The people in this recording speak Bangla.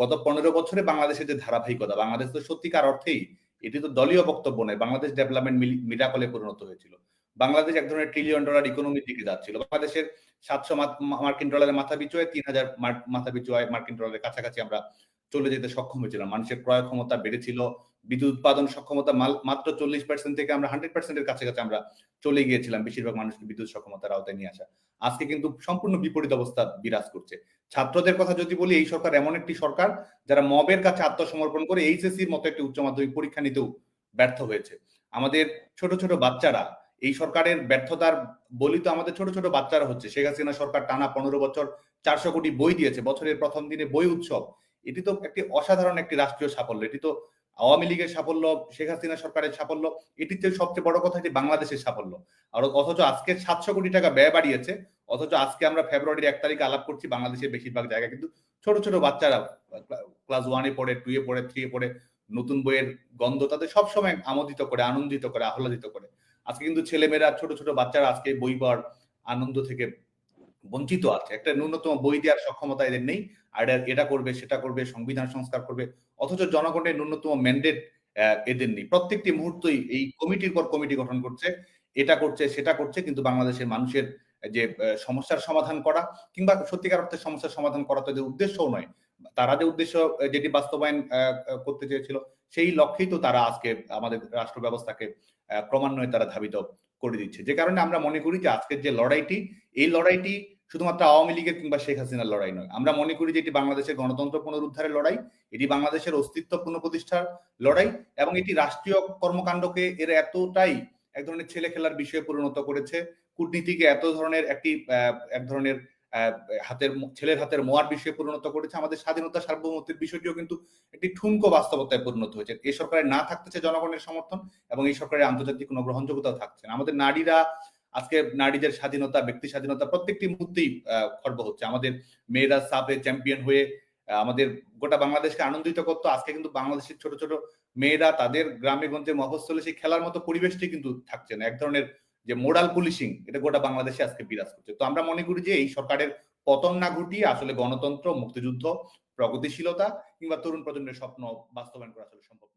গত পনেরো বছরে বাংলাদেশের যে ধারাবাহিকতা, বাংলাদেশ তো সত্যিকার অর্থেই এটি তো দলীয় বক্তব্য নয়, বাংলাদেশ ডেভেলপমেন্ট মিরাকলে পরিণত হয়েছিল। বাংলাদেশ এক ধরনের ট্রিলিয়ন ডলার ইকোনমির দিকে যাচ্ছিল। বাংলাদেশের সাতশো মার্কিন ডলারের মাথা পিছু হয় তিন হাজার মাথা পিছু হয় মার্কিন ডলারের কাছাকাছি আমরা চলে যেতে সক্ষম হয়েছিলাম। মানুষের ক্রয় ক্ষমতা বেড়েছিল বিদ্যুৎ উৎপাদন সক্ষমতা মাত্র চল্লিশ পার্সেন্ট থেকে আমরা হান্ড্রেড পার্সেন্টের কাছাকাছি আমরা চলে গিয়েছিলাম বেশিরভাগ মানুষকে বিদ্যুৎ সক্ষমতার আওতায় নিয়ে আসা। আজকে কিন্তু সম্পূর্ণ বিপরীত অবস্থা বিরাজ করছে। ছাত্রদের কথা যদি বলি, এই সরকার এমন একটি সরকার যারা মবের কাছে আত্মসমর্পণ করে এইচএসির মতো একটি উচ্চ মাধ্যমিক পরীক্ষা নিতেও ব্যর্থ হয়েছে। আমাদের ছোট ছোট বাচ্চারা, এই সরকারের ব্যর্থতার বলি তো আমাদের ছোট ছোট বাচ্চারা হচ্ছে। শেখ হাসিনা সরকার টানা পনেরো বছর চারশো কোটি বই দিয়েছে, বছরের প্রথম দিনে বই উৎসব। এটি তো একটি অসাধারণ একটি রাষ্ট্রীয় সাফল্য। এটি তো আওয়ামী লীগের সাফল্য, শেখ হাসিনা সরকারের সাফল্য চেয়ে সবচেয়ে বড় কথা এটি বাংলাদেশের সাফল্য। আর অথচ আজকে সাতশো কোটি টাকা ব্যয় বাড়িয়েছে, অথচ আজকে আমরা ফেব্রুয়ারির এক তারিখে আলাপ করছি বাংলাদেশের বেশিরভাগ জায়গায়। কিন্তু ছোট ছোট বাচ্চারা, ক্লাস ওয়ানে পড়ে টু এ পড়ে থ্রি এ পড়ে, নতুন বইয়ের গন্ধ তাদের সবসময় আমোদিত করে, আনন্দিত করে, আহ্লাদিত করে। আজকে কিন্তু ছেলেমেয়েরা, ছোট ছোট বাচ্চারা আজকে বই পড়ার আনন্দ থেকে বঞ্চিত আছে। একটা ন্যূনতম বই দেওয়ার সক্ষমতা এদের নেই। আর এটা করবে, সেটা করবে, সংবিধান সংস্কার করবে, অথচ জনগণের ন্যূনতম ম্যান্ডেট এদের নেই। প্রত্যেকটি মুহূর্তই এই কমিটির পর কমিটি গঠন করছে। এটা করছে, সেটা করছে, কিন্তু বাংলাদেশের মানুষের, যে সমস্যার সমাধান করা কিংবা সত্যিকার অর্থে সমস্যার সমাধান করা তো উদ্দেশ্যও নয়। তারা যে উদ্দেশ্য, যেটি বাস্তবায়ন করতে চেয়েছিল, সেই লক্ষ্যেই তো তারা আজকে আমাদের রাষ্ট্র ব্যবস্থাকে ক্রমান্বয়ে তারা ধাবিত করে দিচ্ছে। যে কারণে আমরা মনে করি যে আজকের যে লড়াইটি, এই লড়াইটি শুধুমাত্র আওয়ামী লীগের কিংবা শেখ হাসিনার লড়াই নয়। আমরা মনে করি যে এটি বাংলাদেশের গণতন্ত্র পুনরুদ্ধারের লড়াই, এটি বাংলাদেশের অস্তিত্ব পুনঃপ্রতিষ্ঠার লড়াই এবং এটি রাষ্ট্রীয় কর্মকাণ্ডকে এর এতটাই এক ধরনের ছেলে খেলার বিষয়ে পরিণত করেছে। কূটনীতিকে এত ধরনের একটি এক ধরনের হাতের ছেলের হাতের মোয়ার বিষয়ে পরিণত করেছে। আমাদের স্বাধীনতা সার্বভৌমত্বের বিষয়টিও কিন্তু একটি ঠুনকো বাস্তবতায় পরিণত হয়েছে। এই সরকারের না থাকতেছে জনগণের সমর্থন এবং এই সরকারের আন্তর্জাতিক কোনো গ্রহণযোগ্যতাও থাকছে না। আমাদের নারীরা, আজকে নারীদের স্বাধীনতা, ব্যক্তি স্বাধীনতা প্রত্যেকটি মুহূর্তেই খর্ব হচ্ছে। আমাদের মেয়েরা সাপে চ্যাম্পিয়ন হয়ে আমাদের গোটা বাংলাদেশকে আনন্দিত করতো। আজকে কিন্তু বাংলাদেশের ছোট ছোট মেয়েরা তাদের গ্রামে গঞ্জে মফস্থলে সেই খেলার মতো পরিবেশটি কিন্তু থাকছে না। এক ধরনের যে মোরাল পুলিশিং এটা গোটা বাংলাদেশে আজকে বিরাজ করছে। তো আমরা মনে করি যে এই সরকারের পতন না ঘটিয়ে আসলে গণতন্ত্র, মুক্তিযুদ্ধ, প্রগতিশীলতা কিংবা তরুণ প্রজন্মের স্বপ্ন বাস্তবায়ন করা আসলে সম্ভব